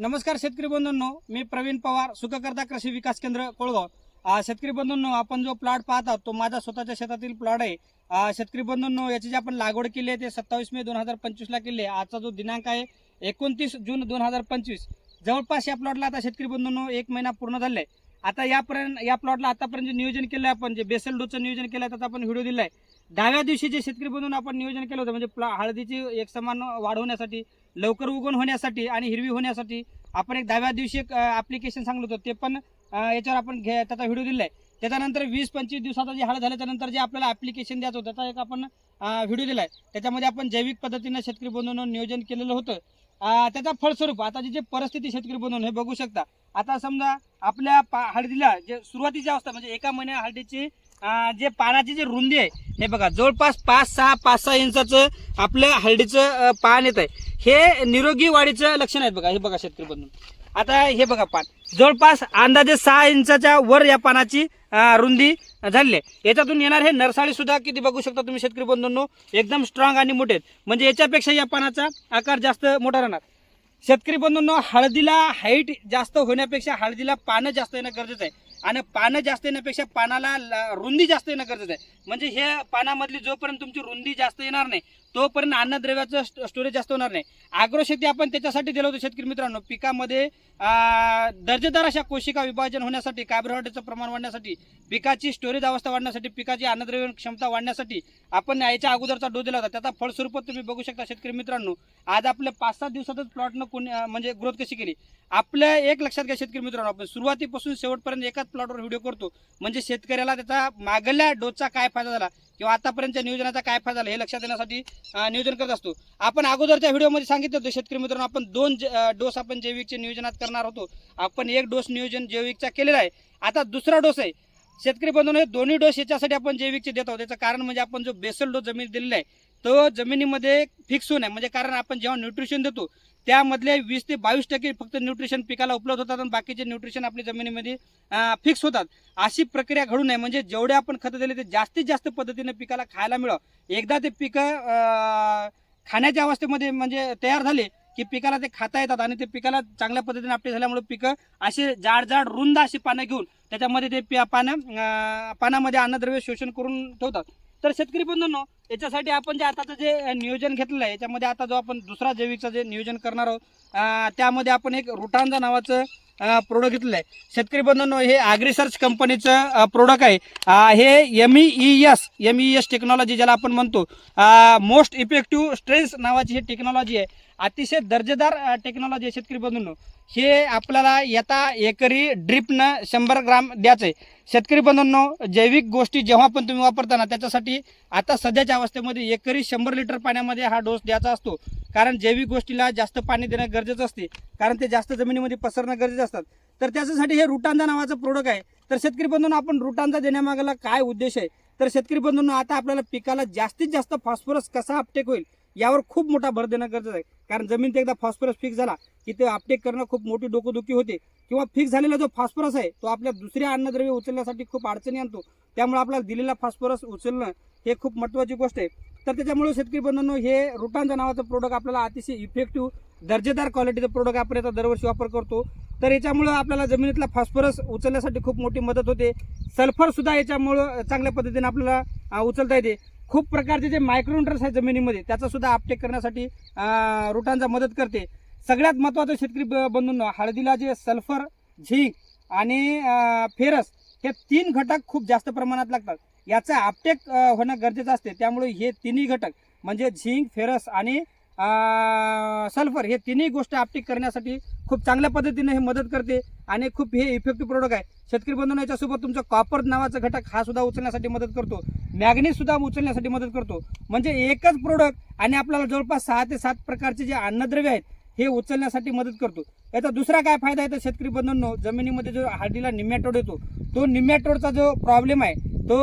नमस्कार शेतकरी बंधूंनो मी प्रवीण पवार सुखकर्ता कृषी विकास केंद्र कोळगाव. शेतकरी बंधूंनो आपण जो प्लॉट पाहत आहोत तो माझ्या स्वतःच्या शेतातील प्लॉट आहे. शेतकरी बंधूंनो याची जी आपण लागवड केली आहे ते सत्तावीस मे दोन हजार पंचवीसला केली आहे. आजचा जो दिनांक आहे एकोणतीस जून दोन हजार पंचवीस. जवळपास या प्लॉटला आता शेतकरी बंधूंनो एक महिना पूर्ण झाला आहे आता यापर्यंत या प्लॉटला आतापर्यंत जे नियोजन केलं आहे आपण जे बेसल डोचं नियोजन केलं आहे त्याचा आपण व्हिडिओ दिला आहे दहाव्या दिवशी जे शेतकरी बंधून आपण नियोजन केलं होतं म्हणजे प्लॉ- हळदीची एकसमान समान वाढवण्यासाठी लवकर उगवण होण्यासाठी आणि हिरवी होण्यासाठी आपण एक दहाव्या दिवशी एक ॲप्लिकेशन सांगलो होतं. ते पण याच्यावर आपण घे त्याचा व्हिडिओ दिला आहे त्याच्यानंतर वीस पंचवीस दिवसाचा जे हळद झाल्याच्यानंतर जे आपल्याला ॲप्लिकेशन द्यायचं होतं त्याचा एक आपण व्हिडिओ दिलाय. त्याच्यामध्ये आपण जैविक पद्धतीनं शेतकरी बंधूंनो नियोजन केलेलं होतं. त्याचा फळस्वरूप आता जी जे परिस्थिती शेतकरी बंधून हे बघू शकता. आता समजा आपल्या पा हळदीला जे सुरुवातीची अवस्था म्हणजे एका महिन्या हळदीची जे पानाची जी रुंदी आहे हे बघा जवळपास पाच सहा पाच सहा इंचाचं आपल्या हळदीचं पान येत आहे. हे निरोगी वाढीचं लक्षण आहे बघा हे बघा शेतकरी बंधू आता हे बघा पान. जवळपास अंदाजे सहा इंचाच्या वर या पानाची रुंदी झालेली आहे. याच्यातून येणार हे नरसाळी सुद्धा किती बघू शकता तुम्ही शेतकरी बंधूंनो एकदम स्ट्रॉंग आणि मोठे म्हणजे याच्यापेक्षा या पानाचा आकार जास्त मोठा राहणार. शेतकरी बंधूंनो हळदीला हाईट जास्त होण्यापेक्षा हळदीला पानं जास्त येणं गरजेचं आहे. आणि पानं जास्त येण्यापेक्षा पानाला रुंदी जास्त येणं गरजेचं आहे. म्हणजे हे पानामधली जोपर्यंत तुमची रुंदी जास्त येणार नाही तोपर्यंत अन्नद्रव्याचं स्टोरेज जास्त होणार नाही. अॅग्रोशेती आपण त्याच्यासाठी दिलं होतं शेतकरी मित्रांनो पिकामध्ये दर्जेदार अशा कोशिका विभाजन होण्यासाठी कार्बोहायड्रेटचं प्रमाण वाढण्यासाठी पिकाची स्टोरेज अवस्था वाढण्यासाठी पिकाची अन्नद्रव्य क्षमता वाढण्यासाठी आपण याच्या अगोदरचा डोस दिला होता. त्याचा फळस्वरूप तुम्ही बघू शकता शेतकरी मित्रांनो आज आपल्या पाच सात दिवसातच प्लॉटनं कोणी म्हणजे ग्रोथ कशी केली? आपल्या एक लक्षात घ्या शेतकरी मित्रांनो आपण सुरुवातीपासून शेवटपर्यंत एकाच प्लॉटवर व्हिडिओ करतो. म्हणजे शेतकऱ्याला त्याचा मागल्या डोसचा काय फायदा झाला किंवा आतापर्यंतच्या नियोजनाचा काय फायदा झाला हे लक्षात येण्यासाठी नियोजन करत असतो. आपण अगोदरच्या व्हिडिओमध्ये सांगितलं होतं शेतकरी मित्रांनो आपण दोन ज- डोस आपण जैविकचे नियोजनात करणार होतो. आपण एक डोस नियोजन जैविकचा केलेला आहे. आता दुसरा डोस आहे. शेतकरी बंधूंनो हे दोन्ही डोस याच्यासाठी आपण जैविकचे देत आहोत. त्याचं कारण म्हणजे आपण जो बेसल डोस जमीन दिलेला आहे तो जमिनीमध्ये फिक्स होऊन आहे म्हणजे कारण आपण जेव्हा न्यूट्रिशन देतो त्यामधले वीस ते बावीस टक्के फक्त न्यूट्रिशन पिकाला उपलब्ध होतात आणि बाकीचे न्यूट्रिशन आपल्या जमिनीमध्ये फिक्स होतात. अशी प्रक्रिया घडू नये. म्हणजे जेवढे आपण खतं दिले ते जास्तीत जास्त पद्धतीने पिकाला खायला मिळावं. एकदा ते पिकं खाण्याच्या अवस्थेमध्ये म्हणजे तयार झाले की पिकाला ते खाता येतात आणि ते पिकाला चांगल्या पद्धतीने आपटे झाल्यामुळे पिकं असे जाड जाड रुंद अशी पानं घेऊन त्याच्यामध्ये ते पानं पानामध्ये अन्नद्रव्य शोषण करून ठेवतात. तर शेतकरी बंधूंनो याच्यासाठी आपण जे आताचं जे नियोजन घेतलेलं आहे याच्यामध्ये आता जो आपण दुसरा जैविकचं जे नियोजन करणार आहोत त्यामध्ये आपण एक रुटांजा नावाचं प्रोडक्ट घेतलेलं आहे. शेतकरी बंधूंनो हे ॲग्रिसर्च कंपनीचं प्रोडक्ट आहे. हे M E S M E S technology ज्याला आपण म्हणतो. मोस्ट इफेक्टिव्ह स्ट्रेस नावाची ही टेक्नॉलॉजी आहे. अतिशय दर्जेदार टेक्नॉलॉजी आहे शेतकरी बंधूंनो. हे आपल्याला येता एकरी ड्रिपनं शंभर ग्राम द्यायचं आहे. शेतकरी बंधूंनो जैविक गोष्टी जेव्हा पण तुम्ही वापरताना त्याच्यासाठी आता सध्याच्या अवस्थेमध्ये एकरी शंभर लिटर पाण्यामध्ये हा डोस द्यायचा असतो. कारण जैविक गोष्टीला जास्त पाणी देणं गरजेचं असते. कारण ते जास्त जमिनीमध्ये पसरणं गरजेचं असतात. तर त्याच्यासाठी हे रुटांजा नावाचं प्रोडक्ट आहे. तर शेतकरी बंधूंनो आपण रुटांजा देण्यामागाला काय उद्देश आहे? तर शेतकरी बंधूंना आता आपल्याला पिकाला जास्तीत जास्त फॉस्फरस कसा अपटेक होईल? यावर खूप मोठा भर देणं गरजेचं आहे. कारण जमीन ते एकदा फॉस्फरस फिक्स झाला की ते अपटेक करणं खूप मोठी डोकोदुखी होते. किंवा फिक्स झालेला जो फॉस्फरस आहे तो आपल्या दुसऱ्या अन्नद्रव्य उचलण्यासाठी खूप अडचणी आणतो. त्यामुळे आपल्याला दिलेला फॉस्फरस उचलणं हे खूप महत्त्वाची गोष्ट आहे. तर त्याच्यामुळे शेतकरी बंधूंनो हे रुटांजा नावाचं प्रोडक्ट आपल्याला अतिशय इफेक्टिव्ह दर्जेदार क्वालिटीचं प्रोडक्ट आपण याचा दरवर्षी वापर करतो. तर याच्यामुळं आपल्याला जमिनीतला फॉस्फरस उचलण्यासाठी खूप मोठी मदत होते. सल्फरसुद्धा याच्यामुळं चांगल्या पद्धतीने आपल्याला उचलता येते. खूप प्रकारचे जे मायक्रोन्युट्रन्स आहे जमिनीमध्ये त्याचासुद्धा अपटेक करण्यासाठी रुटांचा मदत करते. सगळ्यात महत्त्वाचं शेतकरी ब- बंधूंनो हळदीला जे सल्फर झिंक आणि फेरस हे तीन घटक खूप जास्त प्रमाणात लागतात. याचा अपटेक होणं गरजेचं असते. त्यामुळे हे तिन्ही घटक म्हणजे झिंक फेरस आणि सल्फर हे तिन्ही गोष्ट अपटेक करण्यासाठी खूप चांगल्या पद्धतीने हे मदत करते आणि खूप हे इफेक्टिव्ह प्रोडक्ट आहे. शेतकरी बंधूंनो याच्यासोबत तुमचा कॉपर नावाचा घटक हा सुद्धा उचलण्यासाठी मदत करतो. मॅग्नीज सुद्धा उचलण्यासाठी मदत करतो. म्हणजे एकच प्रोडक्ट आणि आपल्याला जवळपास सहा ते सात प्रकारचे जे अन्नद्रव्य आहेत हे उचलण्यासाठी मदत करतो. याचा दुसरा काय फायदा आहे तर शेतकरी बंधूंनो जमिनीमध्ये जो हाडीला निम्याटोड येतो तो निम्याटोडचा जो प्रॉब्लेम आहे तो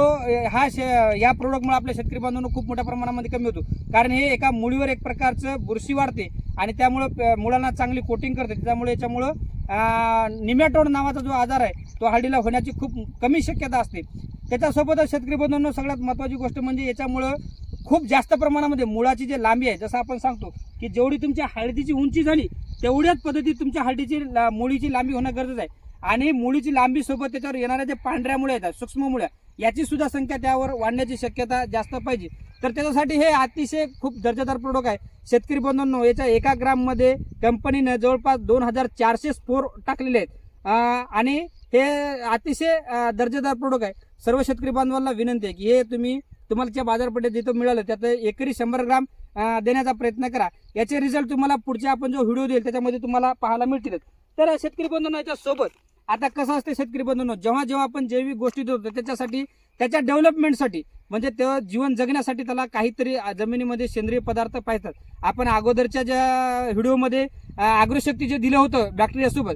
हा शे या प्रोडक्टमुळे आपल्या शेतकरी बांधवांना खूप मोठ्या प्रमाणामध्ये कमी होतो. कारण हे एका मुळीवर एक प्रकारचं बुरशी वाढते आणि त्यामुळं मुलांना मुळांना चांगली कोटिंग करते. त्यामुळे याच्यामुळं निमॅटोड नावाचा जो आजार आहे तो हळदीला होण्याची खूप कमी शक्यता असते. त्याच्यासोबतच शेतकरी बंधूंनो सगळ्यात महत्त्वाची गोष्ट म्हणजे याच्यामुळं खूप जास्त प्रमाणामध्ये मुळाची जी लांबी आहे जसं आपण सांगतो की जेवढी तुमच्या हळदीची उंची झाली तेवढ्याच पद्धतीत तुमच्या हळदीची ला- मुळीची लांबी होणं गरजेचं आहे. आणि मुळीची लांबीसोबत त्याच्यावर येणाऱ्या जे पांढऱ्यामुळे येतात सूक्ष्म मुळ्या याची सुद्धा संख्या त्यावर वाढण्याची शक्यता जास्त पाहिजे. तर त्याच्यासाठी हे अतिशय खूप दर्जेदार प्रोडक्ट आहे. शेतकरी बंधूंनो याच्या एका ग्राममध्ये कंपनीनं जवळपास दोन हजार चारशे स्पोर टाकलेले आहेत. आणि हे अतिशय दर्जेदार प्रोडक्ट आहे. सर्व शेतकरी बांधवांना विनंती आहे की हे तुम्ही तुम्हाला ज्या बाजारपेठेत जिथं मिळालं त्यात एकरी शंभर ग्राम देण्याचा प्रयत्न करा. याचे रिझल्ट तुम्हाला पुढच्या आपण जो व्हिडिओ देईल त्याच्यामध्ये तुम्हाला पाहायला मिळतील तर शेतकरी बंधूंना याच्यासोबत आता कसं असते शेतकरी बंधूंनो जेव्हा जेव्हा आपण जैविक गोष्टी देतो त्याच्यासाठी त्याच्या डेव्हलपमेंटसाठी म्हणजे ते जीवन जगण्यासाठी त्याला काहीतरी जमिनीमध्ये सेंद्रिय पदार्थ पाहिजेत. आपण अगोदरच्या ज्या व्हिडिओमध्ये अग्रशक्ती जे दिलं होतं बॅक्टेरियासोबत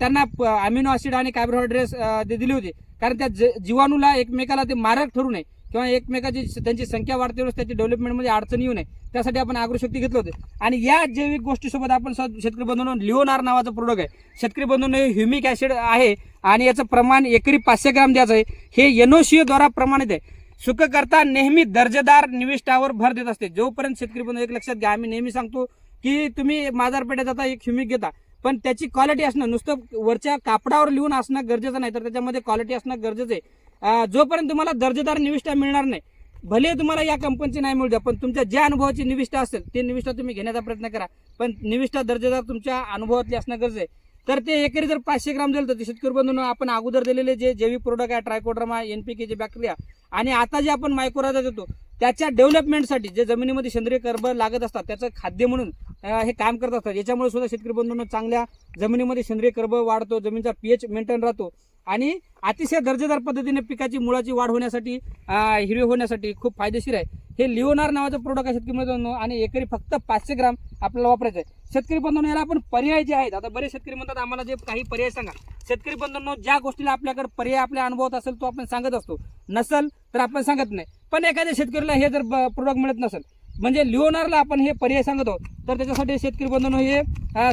त्यांना अमिनो ऍसिड आणि कार्बोहायड्रेट्स ते दिले होते. कारण त्या ज- जीवाणूला एकमेकाला ते मारक ठरू नये. किंवा एकमेकाची त्यांची संख्या वाढते त्याची डेव्हलपमेंटमध्ये अडचण येऊ नये. त्यासाठी आपण आग्रशक्ती घेतलं होते. आणि या जैविक गोष्टीसोबत आपण स- शेतकरी बंधूंनो लिओनार नावाचं प्रोडक्ट आहे. शेतकरी बंधूंनो हे ह्युमिक ॲसिड आहे आणि याचं प्रमाण एकरी पाचशे ग्राम द्यायचं आहे. हे एनओसीओ प्रमाणित आहे. सुखकर्ता नेहमी दर्जेदार निविष्ठावर भर देत असते. जोपर्यंत शेतकरी बंधू एक लक्षात घ्या आम्ही नेहमी सांगतो की तुम्ही बाजारपेठेत जाता एक ह्युमिक घेता. पण त्याची क्वालिटी असणं नुसतं वरच्या कापडावर लिहून असणं गरजेचं नाही तर त्याच्यामध्ये क्वालिटी असणं गरजेचं आहे. जोपर्यंत तुम्हाला दर्जेदार निविष्ठा मिळणार नाही भले तुम्हाला या कंपनीची नाही मिळू द्या पण तुमच्या ज्या अनुभवाची निविष्ठा असेल ते निविष्ठा तुम्ही घेण्याचा प्रयत्न करा. पण निविष्ठा दर्जेदार तुमच्या अनुभवातली असणं गरजेचं आहे. तर ते एकरी जर पाचशे ग्राम झालं तर ते शेतकरी बंधून आपण अगोदर दिलेले जे जैविक प्रोडक्ट आहे ट्रायकोड्रमा एन पी के जे बॅक्टेरिया आणि आता जे आपण मायक्रोराजा देतो त्याच्या डेव्हलपमेंटसाठी जे जमिनीमध्ये सेंद्रिय कर्ब लागत असतात त्याचं खाद्य म्हणून हे काम करत असतात. याच्यामुळे सुद्धा शेतकरी बंधूंना चांगल्या जमिनीमध्ये सेंद्रिय कर्ब वाढतो जमिनीचा पीएच मेंटेन राहतो. आणि अतिशय दर्जेदार पद्धतीने पिकाची मुळाची वाढ होण्यासाठी हिरवी हिरवे होण्यासाठी खूप फायदेशीर आहे. हे लिओनार नावाचं प्रोडक्ट आहे शेतकरी बंधूंनो आणि एकरी फक्त पाचशे ग्राम आपल्याला वापरायचं आहे. शेतकरी बंधूंनो याला आपण पर्याय जे आहेत आता बरेच शेतकरी म्हणतात आम्हाला जे काही पर्याय सांगा. शेतकरी बंधूंनो ज्या गोष्टीला आपल्याकडे पर्याय आपल्या अनुभवात असेल तो आपण सांगत असतो. नसल तर आपण सांगत नाही. पण एखाद्या शेतकऱ्याला हे जर प्रोडक्ट मिळत नसेल म्हणजे लिओनारला आपण हे पर्याय सांगत आहोत. तर त्याच्यासाठी शेतकरी बंधन हे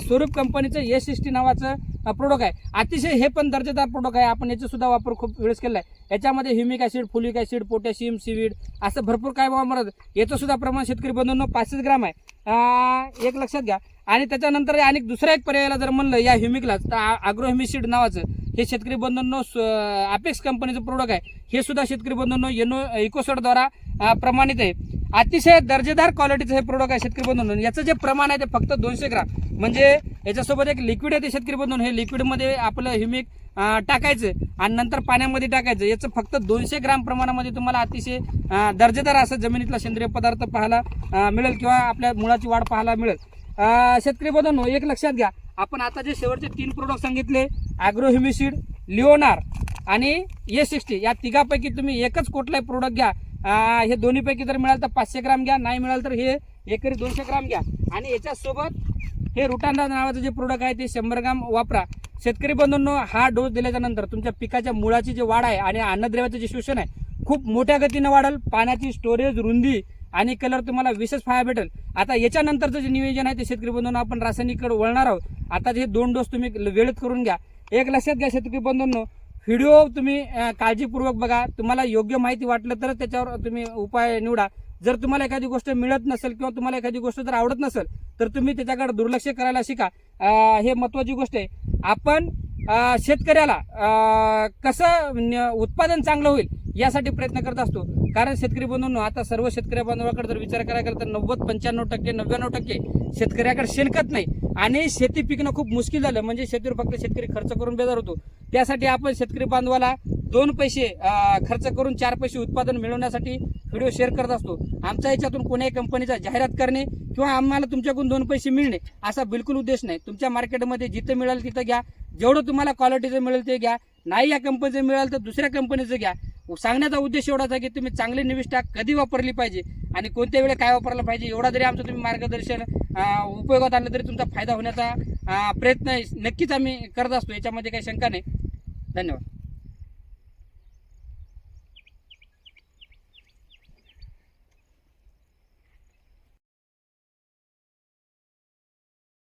स्वरूप कंपनीचं एस एस टी नावाचं प्रोडक्ट आहे. अतिशय हे पण दर्जेदार प्रोडक्ट आहे. आपण याचा सुद्धा वापर खूप वेळेस केला आहे. याच्यामध्ये humic acid fulvic acid potassium seaweed असं भरपूर काय वापरत याचं सुद्धा प्रमाण शेतकरी बंधूंनो पाचशेच ग्राम आहे. एक लक्षात घ्या. आणि त्याच्यानंतर आणि दुसऱ्या एक पर्यायाला जर म्हणलं या ह्युमिकला तर आग्रो ह्युमिसिड नावाचं हे शेतकरी बंधूंनो अपेक्स कंपनीचं प्रोडक्ट आहे. हे सुद्धा शेतकरी बंधूंनो येनो इकोसोडद्वारा प्रमाणित आहे. अतिशय दर्जेदार क्वालिटीचं हे प्रोडक्ट आहे शेतकरी बंधूंनो. याचं जे प्रमाण आहे ते फक्त दोनशे ग्राम. म्हणजे याच्यासोबत एक लिक्विड आहे ते शेतकरी बंधून. हे लिक्विडमध्ये आपलं ह्युमिक टाकायचं आणि नंतर पाण्यामध्ये टाकायचं. याचं फक्त दोनशे ग्राम प्रमाणामध्ये तुम्हाला अतिशय दर्जेदार असं जमिनीतला सेंद्रिय पदार्थ पाहायला मिळेल किंवा आपल्या मुळाची वाढ पाहायला मिळेल. शेतकरी बंधूंनो एक लक्षात घ्या. आपण आता जे शेवटचे तीन प्रोडक्ट सांगितले ॲग्रो ह्युमिसिड लिओनार आणि ए सिक्स्टी या तिघापैकी तुम्ही एकच कुठलाही प्रोडक्ट घ्या. हे दोन्हीपैकी जर मिळालं तर पाचशे ग्राम घ्या नाही मिळालं तर हे एकरी दोनशे ग्राम घ्या. आणि याच्यासोबत हे रुटांडा नावाचं जे प्रोडक्ट आहे ते शंभर ग्राम वापरा. शेतकरी बंधूंनो हा डोस दिल्याच्या नंतर तुमच्या पिकाच्या मुळाची जी वाढ आहे आणि अन्नद्रव्याचं जे शोषण आहे खूप मोठ्या गतीनं वाढेल. पाण्याची स्टोरेज रुंदी आणि कलर तुम्हाला विशेष फायदा भेटेल. आता याच्यानंतरचं जे नियोजन आहे ते शेतकरी बंधूंना आपण रासायनिककडे वळणार आहोत. आता हे दोन डोस तुम्ही वेळेत करून घ्या. एक लक्षात घ्या शेतकरी बंधूंनो व्हिडिओ तुम्ही काळजीपूर्वक बघा. तुम्हाला योग्य माहिती वाटलं तर त्याच्यावर तुम्ही उपाय निवडा. जर तुम्हाला एखादी गोष्ट मिळत नसेल किंवा तुम्हाला एखादी गोष्ट जर आवडत नसेल तर तुम्ही त्याच्याकडे दुर्लक्ष करायला शिका. हे महत्वाची गोष्ट आहे. आपण शेतकऱ्याला कसं न- उत्पादन चांगलं होईल यासाठी प्रयत्न करत असतो. कारण शेतकरी बंधूंनो आता सर्व शेतकरी बांधवाकडे जर विचार करायला गेला तर नव्वद पंच्याण्णव टक्के नव्याण्णव टक्के शेतकऱ्याकडे शेणकत नाही. आणि शेती पिकणं खूप मुश्किल झालं. म्हणजे शेतीवर फक्त शेतकरी खर्च करून बेजार होतो. त्यासाठी आपण शेतकरी बांधवाला दोन पैसे खर्च करून चार पैसे उत्पादन मिळवण्यासाठी व्हिडिओ शेअर करत असतो. आमच्या याच्यातून कोण्याही कंपनीचा जाहिरात करणे किंवा आम्हाला तुमच्याकडून दोन पैसे मिळणे असा बिलकुल उद्देश नाही. तुमच्या मार्केटमध्ये जिथं मिळेल तिथं घ्या. जेवढं तुम्हाला क्वालिटीचं मिळेल ते घ्या. नाही या कंपनीचं मिळालं तर दुसऱ्या कंपनीचं घ्या. सांगण्याचा उद्देश एवढाच आहे की तुम्ही चांगली निविष्ठा कधी वापरली पाहिजे आणि कोणत्या वेळेला काय वापरलं पाहिजे एवढा जरी आमचं तुम्ही मार्गदर्शन उपयोगात आणलं तरी तुमचा फायदा होण्याचा प्रयत्न नक्कीच आम्ही करत असतो. याच्यामध्ये काही शंका नाही. धन्यवाद.